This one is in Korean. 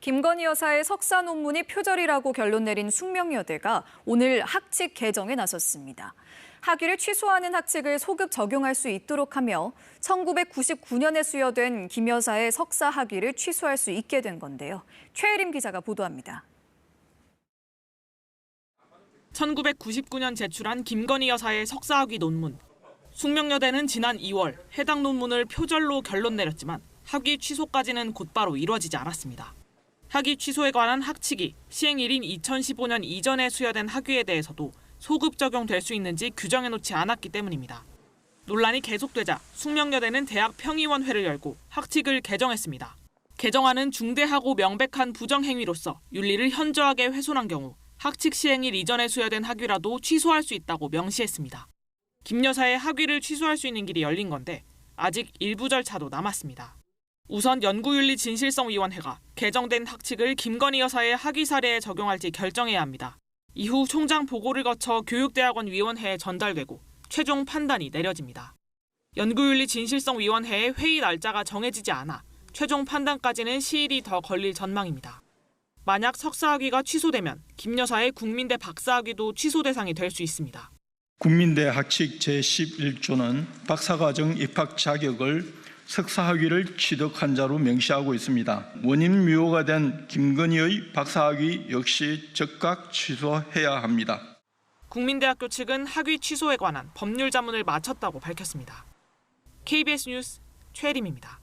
김건희 여사의 석사 논문이 표절이라고 결론 내린 숙명여대가 오늘 학칙 개정에 나섰습니다. 학위를 취소하는 학칙을 소급 적용할 수 있도록 하며 1999년에 수여된 김 여사의 석사 학위를 취소할 수 있게 된 건데요. 최혜림 기자가 보도합니다. 1999년 제출한 김건희 여사의 석사학위 논문. 숙명여대는 지난 2월 해당 논문을 표절로 결론 내렸지만 학위 취소까지는 곧바로 이뤄지지 않았습니다. 학위 취소에 관한 학칙이 시행일인 2015년 이전에 수여된 학위에 대해서도 소급 적용될 수 있는지 규정해 놓지 않았기 때문입니다. 논란이 계속되자 숙명여대는 대학 평의원회를 열고 학칙을 개정했습니다. 개정안은 중대하고 명백한 부정행위로서 윤리를 현저하게 훼손한 경우 학칙 시행일 이전에 수여된 학위라도 취소할 수 있다고 명시했습니다. 김 여사의 학위를 취소할 수 있는 길이 열린 건데 아직 일부 절차도 남았습니다. 우선 연구윤리진실성위원회가 개정된 학칙을 김건희 여사의 학위 사례에 적용할지 결정해야 합니다. 이후 총장 보고를 거쳐 교육대학원 위원회에 전달되고 최종 판단이 내려집니다. 연구윤리진실성위원회의 회의 날짜가 정해지지 않아 최종 판단까지는 시일이 더 걸릴 전망입니다. 만약 석사학위가 취소되면 김 여사의 국민대 박사학위도 취소 대상이 될 수 있습니다. 국민대 학칙 제11조는 박사과정 입학 자격을 석사학위를 취득한 자로 명시하고 있습니다. 원인 무효가 된 김건희의 박사학위 역시 즉각 취소해야 합니다. 국민대학교 측은 학위 취소에 관한 법률 자문을 마쳤다고 밝혔습니다. KBS 뉴스 최림입니다.